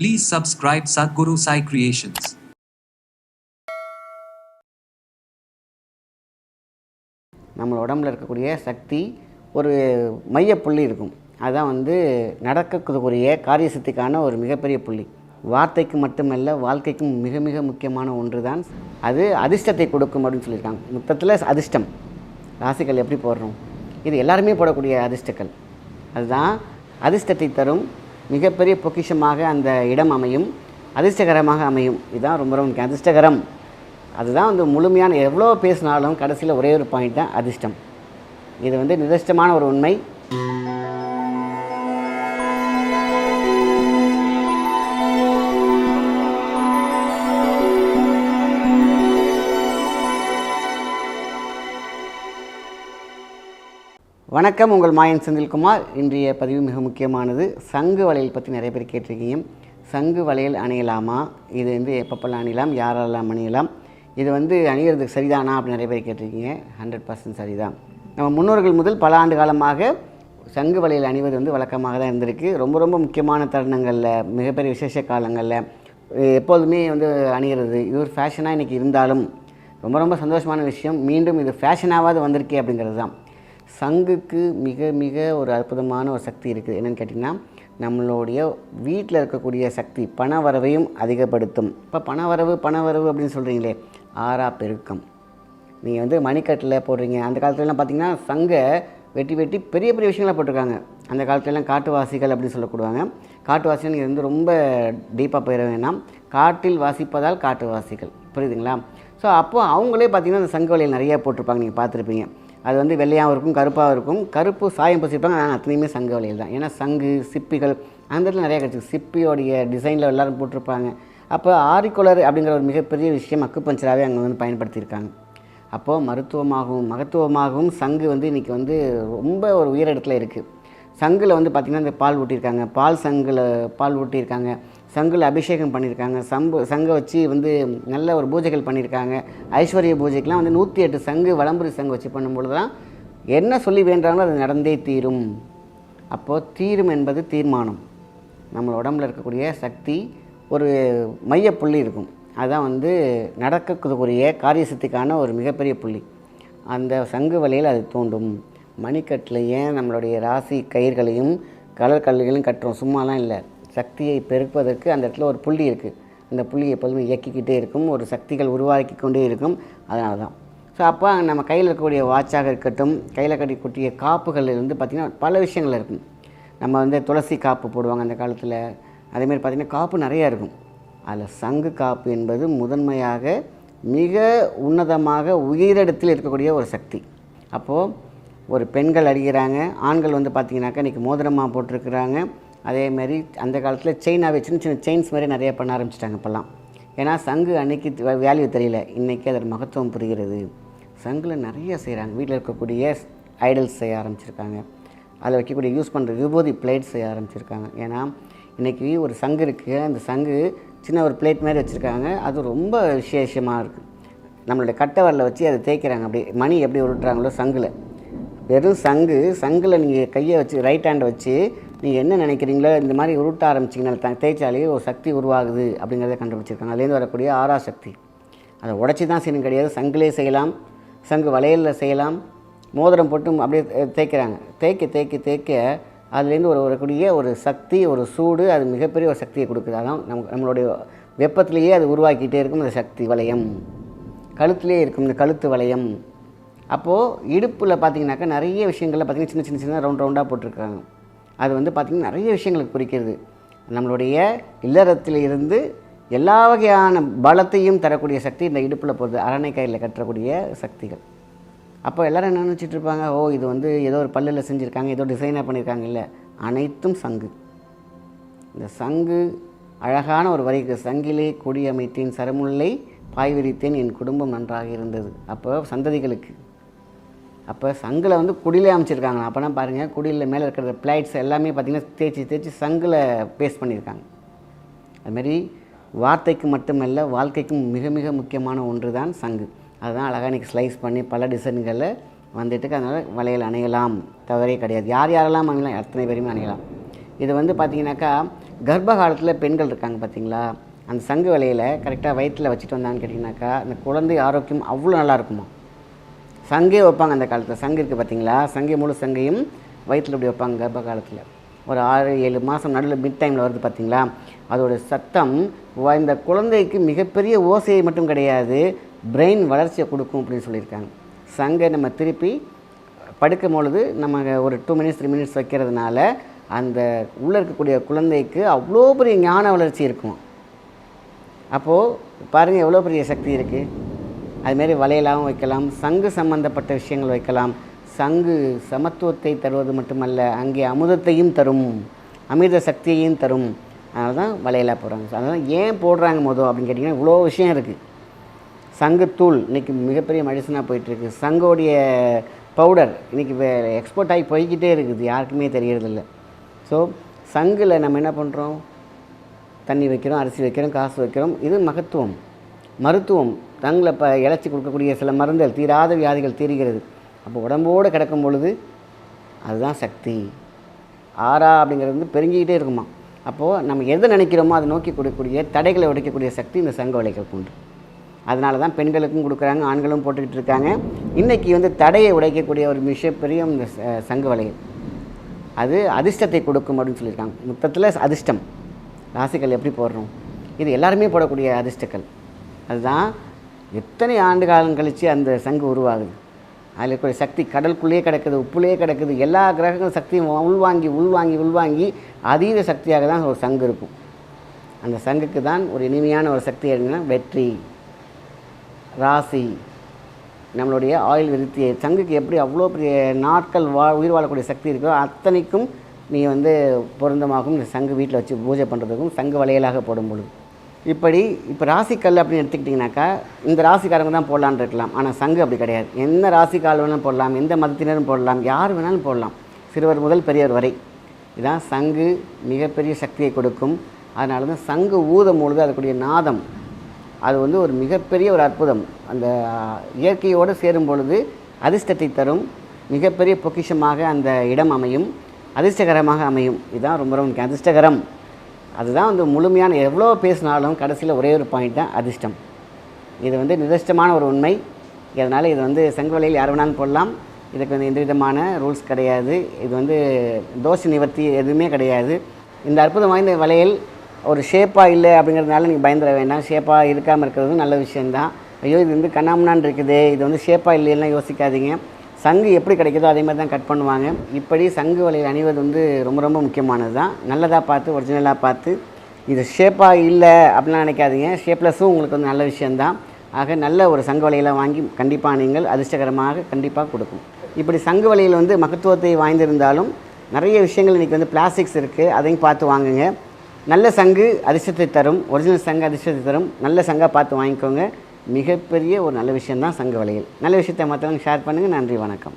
Please subscribe Sadhguru Sai Creations. நம்ம உடம்புல இருக்கக்கூடிய சக்தி ஒரு மையப்புள்ளி இருக்கும். அதுதான் வந்து நடக்கக்கூடிய காரிய சக்திக்கான ஒரு மிகப்பெரிய புள்ளி. வார்த்தைக்கு மட்டுமல்ல வாழ்க்கைக்கும் மிக மிக முக்கியமான ஒன்று தான் அது அதிர்ஷ்டத்தை கொடுக்கும் அப்படின்னு சொல்லியிருக்காங்க. மொத்தத்தில் அதிர்ஷ்டம். ராசிகள் எப்படி போடுறோம்? இது எல்லாருமே போடக்கூடிய அதிர்ஷ்டங்கள். அதுதான் அதிர்ஷ்டத்தை தரும் மிகப்பெரிய பொக்கிஷமாக அந்த இடம் அமையும் அதிர்ஷ்டகரமாக அமையும். இதுதான் ரொம்ப ரொம்ப முக்கியம். அதிர்ஷ்டகரம். அதுதான் வந்து முழுமையான எவ்வளோ பேசினாலும் கடைசியில் ஒரே ஒரு பாயிண்ட் தான் அதிர்ஷ்டம். இது வந்து நிதர்ஷ்டமான ஒரு உண்மை. வணக்கம் உங்கள் மாயன் செந்தில்குமார். இன்றைய பதிவு மிக முக்கியமானது சங்கு வளையல் பற்றி நிறைய பேர் கேட்டிருக்கீங்க. சங்கு வளையல் அணியலாமா? இது வந்து எப்பப்பெல்லாம் அணியலாம்? யாரெல்லாம் அணியலாம்? இது வந்து அணிகிறதுக்கு சரிதானா? அப்படின்னு நிறைய பேர் கேட்டிருக்கீங்க. ஹண்ட்ரட் பர்சன்ட் சரிதான். நம்ம முன்னோர்கள் முதல் பல ஆண்டு காலமாக சங்கு வளையல் அணிவது வந்து வழக்கமாக தான் இருந்திருக்கு. ரொம்ப ரொம்ப முக்கியமான தருணங்களில் மிகப்பெரிய விசேஷ காலங்களில் எப்போதுமே வந்து அணிகிறது இது ஒரு ஃபேஷனாக இன்றைக்கி இருந்தாலும் ரொம்ப ரொம்ப சந்தோஷமான விஷயம். மீண்டும் இது ஃபேஷனாவது வந்திருக்கே அப்படிங்கிறது தான். சங்குக்கு மிக மிக ஒரு அற்புதமான ஒரு சக்தி இருக்குது. என்னென்னு கேட்டிங்கன்னா நம்மளுடைய வீட்டில் இருக்கக்கூடிய சக்தி பண வரவையும் அதிகப்படுத்தும். இப்போ பணவரவு பணவரவு அப்படின்னு சொல்கிறீங்களே ஆறா பெருக்கம். நீங்கள் வந்து மணிக்கட்டில் போடுறீங்க. அந்த காலத்துலலாம் பார்த்தீங்கன்னா சங்கை வெட்டி வெட்டி பெரிய பெரிய விஷயங்களாக போட்டிருக்காங்க. அந்த காலத்துலலாம் காட்டுவாசிகள் அப்படின்னு சொல்லக்கூடுவாங்க காட்டுவாசிகள் நீங்கள் வந்து ரொம்ப டீப்பாக போயிட வேணாம். காட்டில் வாசிப்பதால் காட்டுவாசிகள். புரியுதுங்களா? ஸோ அப்போது அவங்களே பார்த்தீங்கன்னா அந்த சங்கு வலையில் நிறையா போட்டிருப்பாங்க. நீங்கள் பார்த்துருப்பீங்க. அது வந்து வெள்ளையாகவும் இருக்கும் கருப்பாகவும் இருக்கும். கருப்பு சாயம் பூசிருப்பாங்க ஆனால் அத்தனையுமே சங்கு வலையில் தான். ஏன்னா சங்கு சிப்பிகள் அந்த இடத்துல நிறையா கிடச்சிருக்கு. சிப்பியோடைய டிசைனில் எல்லாரும் போட்டிருப்பாங்க. அப்போ ஆரிக்குலர் அப்படிங்கிற ஒரு மிகப்பெரிய விஷயம் அக்குப்பஞ்சராகவே அங்கே வந்து பயன்படுத்தியிருக்காங்க. அப்போது மருத்துவமாகவும் மகத்துவமாகவும் சங்கு வந்து இன்றைக்கி வந்து ரொம்ப ஒரு உயரிடத்துல இருக்குது சங்கில் வந்து பார்த்திங்கன்னா இந்த பால் ஊட்டியிருக்காங்க. பால் சங்கில் பால் ஊட்டியிருக்காங்க. சங்கில் அபிஷேகம் பண்ணியிருக்காங்க. சம்பு சங்கை வச்சு வந்து நல்ல ஒரு பூஜைகள் பண்ணியிருக்காங்க. ஐஸ்வர்ய பூஜைக்கெலாம் வந்து நூற்றி எட்டு சங்கு வளம்புரி சங்கு வச்சு பண்ணும்பொழுது தான் என்ன சொல்லி வேண்டாங்களோ அது நடந்தே தீரும். அப்போது தீரும் என்பது தீர்மானம். நம்ம உடம்புல இருக்கக்கூடிய சக்தி ஒரு மையப்புள்ளி இருக்கும். அதுதான் வந்து நடக்கக்கூடிய காரிய சித்திக்கான ஒரு மிகப்பெரிய புள்ளி. அந்த சங்கு வழியில் அது தோண்டும் மணிக்கட்டில் ஏன் நம்மளுடைய ராசி கயிர்களையும் கலர் கல்லுகளையும் கட்டுறோம்? சும்மாலாம் இல்லை. சக்தியை பெருக்குவதற்கு அந்த இடத்துல ஒரு புள்ளி இருக்குது அந்த புள்ளி எப்போதுமே இயக்கிக்கிட்டே இருக்கும். ஒரு சக்திகள் உருவாக்கி கொண்டே இருக்கும். அதனால தான். ஸோ அப்போ நம்ம கையில் இருக்கக்கூடிய வாட்சாக இருக்கட்டும் கையில் கட்டிக்கூடிய காப்புகள் வந்து பார்த்திங்கன்னா பல விஷயங்கள் இருக்கும். நம்ம வந்து துளசி காப்பு போடுவாங்க அந்த காலத்தில். அதேமாதிரி பார்த்திங்கன்னா காப்பு நிறையா இருக்கும். அதில் சங்கு காப்பு என்பது முதன்மையாக மிக உன்னதமாக உயிரிடத்தில் இருக்கக்கூடிய ஒரு சக்தி. அப்போது ஒரு பெண்கள் அடிக்கிறாங்க ஆண்கள் வந்து பார்த்திங்கனாக்கா இன்றைக்கி மோதிரமாக போட்டிருக்கிறாங்க. அதேமாரி அந்த காலத்தில் செயினாகவே சின்ன சின்ன செயின்ஸ் மாதிரி நிறைய பண்ண ஆரம்பிச்சிட்டாங்க இப்போல்லாம். ஏன்னா சங்கு அன்னைக்கு வேல்யூ தெரியல. இன்றைக்கி அதன் மகத்துவம் புரிகிறது. சங்கில் நிறைய செய்கிறாங்க வீட்டில் இருக்கக்கூடிய ஐடல்ஸ் செய்ய ஆரம்பிச்சிருக்காங்க. அதில் வைக்கக்கூடிய யூஸ் பண்ணுற விபூதி பிளேட்ஸ் செய்ய ஆரம்பிச்சிருக்காங்க. ஏன்னா இன்றைக்கி ஒரு சங்கு இருக்குது அந்த சங்கு சின்ன ஒரு பிளேட் மாதிரி வச்சுருக்காங்க. அது ரொம்ப விசேஷமாக இருக்குது நம்மளுடைய கட்டை வச்சு அதை தேய்க்கிறாங்க. அப்படி மணி எப்படி உருட்டுறாங்களோ சங்கில். வெறும் சங்கு சங்கில் நீங்கள் கையை வச்சு ரைட் ஹேண்டை வச்சு நீங்கள் என்ன நினைக்கிறீங்களோ இந்த மாதிரி உருட்ட ஆரம்பிச்சிங்கன்னா த- தேய்ச்சாலே ஒரு சக்தி உருவாகுது அப்படிங்கிறத கண்டுபிடிச்சிருக்காங்க. அதுலேருந்து வரக்கூடிய ஆறா சக்தி. அதை உடச்சி தான் செய்யணும் கிடையாது. சங்கிலே செய்யலாம். சங்கு வளையலில் செய்யலாம். மோதிரம் போட்டு அப்படியே தேய்க்கிறாங்க. தேய்க்க தேய்க்க தேய்க்க அதுலேருந்து ஒரு வரக்கூடிய ஒரு சக்தி ஒரு சூடு அது மிகப்பெரிய ஒரு சக்தியை கொடுக்குது. அதான் நம் நம்மளுடைய வெப்பத்திலேயே அது உருவாக்கிட்டே இருக்கும் அந்த சக்தி வளையம். கழுத்துலேயே இருக்கும் இந்த கழுத்து வளையம். அப்போது இடுப்பில் பார்த்தீங்கன்னாக்கா நிறைய விஷயங்களில் பார்த்தீங்கன்னா சின்ன சின்ன சின்ன ரவுண்ட் ரவுண்டாக போட்டிருக்காங்க. அது வந்து பார்த்திங்கன்னா நிறைய விஷயங்களுக்கு குறிக்கிறது. நம்மளுடைய இல்லறத்தில் இருந்து எல்லா வகையான பலத்தையும் தரக்கூடிய சக்தி இந்த இடுப்பில் போகிறது அரணை கையில் கட்டக்கூடிய சக்திகள். அப்போ எல்லோரும் என்ன நினச்சிட்டு இருப்பாங்க? ஓ இது வந்து ஏதோ ஒரு பல்லில் செஞ்சுருக்காங்க ஏதோ டிசைனாக பண்ணியிருக்காங்க இல்லை அனைத்தும் சங்கு. இந்த சங்கு அழகான ஒரு வரிக்கு சங்கிலே கொடி அமைத்தேன் சரமுல்லை பாய் விரித்தேன் என் குடும்பம் நன்றாக இருந்தது. அப்போ சந்ததிகளுக்கு அப்போ சங்கில் வந்து குடிலே அமைச்சிருக்காங்க. அப்போனா பாருங்கள் குடியில் மேலே இருக்கிற பிளைட்ஸ் எல்லாமே பார்த்திங்கன்னா தேய்ச்சி தேய்ச்சி சங்கில் பேஸ்ட் பண்ணியிருக்காங்க அதுமாரி வார்த்தைக்கு மட்டுமல்ல வாழ்க்கைக்கும் மிக மிக முக்கியமான ஒன்று தான் சங்கு. அதுதான் அழகாக இன்றைக்கி ஸ்லைஸ் பண்ணி பல டிசைன்களில் வந்துட்டு அதனால் வளையல் அணையலாம் தவறே கிடையாது. யார் யாரெல்லாம் அணையலாம்? அத்தனை பேருமே அணையலாம். இது வந்து பார்த்திங்கனாக்கா கர்ப்ப காலத்தில் பெண்கள் இருக்காங்க பார்த்தீங்களா அந்த சங்கு வலையில் கரெக்டாக வயிற்றில் வச்சுட்டு வந்தான்னு கேட்டிங்கனாக்கா அந்த குழந்தை ஆரோக்கியம் அவ்வளோ நல்லா இருக்குமா? சங்கே வைப்பாங்க அந்த காலத்தில். சங்கு இருக்குது பார்த்தீங்களா சங்கை முழு சங்கையும் வயிற்றில் இப்படி வைப்பாங்க கர்ப்ப காலத்தில் ஒரு ஆறு ஏழு மாதம் நடுவில் மிட் டைமில் வருது பார்த்தீங்களா அதோட சத்தம் இந்த குழந்தைக்கு மிகப்பெரிய ஓசையை மட்டும் கிடையாது பிரெயின் வளர்ச்சியை கொடுக்கும் அப்படின்னு சொல்லியிருக்காங்க. சங்கை நம்ம திருப்பி படுக்கும் பொழுது நம்ம ஒரு டூ மினிட்ஸ் த்ரீ மினிட்ஸ் வைக்கிறதுனால அந்த உள்ளே இருக்கக்கூடிய குழந்தைக்கு அவ்வளோ பெரிய ஞான வளர்ச்சி இருக்கும். அப்போது பாருங்கள் எவ்வளோ பெரிய சக்தி இருக்குது அதுமாரி வளையலாகவும் வைக்கலாம் சங்கு சம்பந்தப்பட்ட விஷயங்கள் வைக்கலாம். சங்கு சமத்துவத்தை தருவது மட்டுமல்ல அங்கே அமுதத்தையும் தரும் அமிர்த சக்தியையும் தரும். அதனால தான் வளையலாக போடுறாங்க. அதனால் ஏன் போடுறாங்க மொதல் அப்படின்னு கேட்டிங்கன்னா இவ்வளோ விஷயம் இருக்குது சங்குத்தூள் இன்றைக்கி மிகப்பெரிய மெடிசனாக போயிட்டுருக்கு. சங்கோடைய பவுடர் இன்றைக்கி வே எக்ஸ்போர்ட் ஆகி போய்கிட்டே இருக்குது யாருக்குமே தெரியறதில்ல. ஸோ சங்கில் நம்ம என்ன பண்ணுறோம் தண்ணி வைக்கிறோம் அரிசி வைக்கிறோம் காசு வைக்கிறோம். இது மகத்துவம். மருத்துவம். தங்களை இப்போ இழைச்சி கொடுக்கக்கூடிய சில மருந்துகள் தீராத வியாதிகள் தீருகிறது. அப்போ உடம்போடு கிடக்கும் பொழுது அதுதான் சக்தி. ஆறா அப்படிங்கிறது வந்து பெருங்கிக்கிட்டே இருக்குமா? அப்போது நம்ம எதை நினைக்கிறோமோ அதை நோக்கி கொடுக்கக்கூடிய தடைகளை உடைக்கக்கூடிய சக்தி இந்த சங்க வலைகளுக்கு உண்டு. அதனால தான் பெண்களுக்கும் கொடுக்குறாங்க ஆண்களும் போட்டுக்கிட்டு இருக்காங்க. இன்றைக்கி வந்து தடையை உடைக்கக்கூடிய ஒரு மிகப்பெரிய இந்த சங்க வலைகள். அது அதிர்ஷ்டத்தை கொடுக்கும் அப்படின்னு சொல்லியிருக்காங்க. மொத்தத்தில் அதிர்ஷ்டம். ராசிகள் எப்படி போடுறோம்? இது எல்லாருமே போடக்கூடிய அதிர்ஷ்டக்கள் அதுதான் எத்தனை ஆண்டு காலம் கழித்து அந்த சங்கு உருவாகுது? அதில் இருக்கக்கூடிய சக்தி கடலுக்குள்ளேயே கிடக்குது உப்புலேயே கிடக்குது. எல்லா கிரகங்கள் சக்தியும் உள்வாங்கி உள்வாங்கி உள்வாங்கி அதீத சக்தியாக தான் ஒரு சங்கு இருக்கும். அந்த சங்குக்கு தான் ஒரு இனிமையான ஒரு சக்தி என்னன்னா வெற்றி ராசி. நம்மளுடைய ஆயுள் விருத்தி. சங்குக்கு எப்படி அவ்வளோ பெரிய நாட்கள் வா உயிர் வாழக்கூடிய சக்தி இருக்கோ அத்தனைக்கும் நீ வந்து பொருந்தமாகும் இந்த சங்கு வீட்டில் வச்சு பூஜை பண்ணுறதுக்கும் சங்கு வளையலாக போடும் பொழுது. இப்படி இப்போ ராசிக்கல் அப்படின்னு எடுத்துக்கிட்டிங்கனாக்கா இந்த ராசிக்காரங்க தான் போடலான்னு இருக்கலாம். ஆனால் சங்கு அப்படி கிடையாது. எந்த ராசிக்கால் வேணாலும் போடலாம் எந்த மதத்தினரும் போடலாம் யார் வேணாலும் போடலாம். சிறுவர் முதல் பெரியவர் வரை. இதான் சங்கு மிகப்பெரிய சக்தியை கொடுக்கும். அதனால தான் சங்கு ஊதம் பொழுது அதுக்குரிய நாதம். அது வந்து ஒரு மிகப்பெரிய ஒரு அற்புதம். அந்த இயற்கையோடு சேரும் பொழுது அதிர்ஷ்டத்தை தரும். மிகப்பெரிய பொக்கிஷமாக அந்த இடம் அமையும். அதிர்ஷ்டகரமாக அமையும். இதுதான் ரொம்ப ரொம்ப அதிர்ஷ்டகரம். அதுதான் வந்து முழுமையான எவ்வளோ பேசினாலும் கடைசியில் ஒரே ஒரு பாயிண்ட் தான் அதிர்ஷ்டம். இது வந்து நிதிஷ்டமான ஒரு உண்மை. இதனால் இது வந்து செங்கோலையில் யார் வேணாலும் போடலாம். இதுக்கு வந்து எந்த விதமான ரூல்ஸ் கிடையாது. இது வந்து தோஷ நிவர்த்தி எதுவுமே கிடையாது. இந்த அற்புதம் வாய்ந்த வளையல் ஒரு ஷேப்பாக இல்லை அப்படிங்கிறதுனால நீங்கள் பயந்துட வேண்டாம். ஷேப்பாக இருக்காமல் இருக்கிறது நல்ல விஷயந்தான் ஐயோ இது வந்து கண்ணாமண்ணான் இருக்குது. இது வந்து ஷேப்பாக இல்லைன்னா யோசிக்காதீங்க. சங்கு எப்படி கிடைக்குதோ அதே மாதிரி தான் கட் பண்ணுவாங்க. இப்படி சங்கு வலையில் அணிவது வந்து ரொம்ப ரொம்ப முக்கியமானது தான். நல்லதாக பார்த்து ஒரிஜினலாக பார்த்து இது ஷேப்பாக இல்லை அப்படிலாம் நினைக்காதீங்க. ஷேப்லெஸ்ஸும் உங்களுக்கு வந்து நல்ல விஷயந்தான் ஆக நல்ல ஒரு சங்கு வலையில் வாங்கி கண்டிப்பாக நீங்கள் அதிர்ஷ்டகரமாக கண்டிப்பாக கொடுக்கும். இப்படி சங்கு வலையில் வந்து மகத்துவத்தை வாய்ந்திருந்தாலும் நிறைய விஷயங்கள் இன்றைக்கி வந்து பிளாஸ்டிக்ஸ் இருக்குது அதையும் பார்த்து வாங்குங்க. நல்ல சங்கு அதிர்ஷ்டத்தை தரும். ஒரிஜினல் சங்கு அதிர்ஷ்டத்தை தரும். நல்ல சங்காக பார்த்து வாங்கிக்கோங்க. மிகப்பெரிய ஒரு நல்ல விஷயந்தான் சங்க வலையில் நல்ல விஷயத்தை மற்றவங்க ஷேர் பண்ணுங்கள் நன்றி வணக்கம்.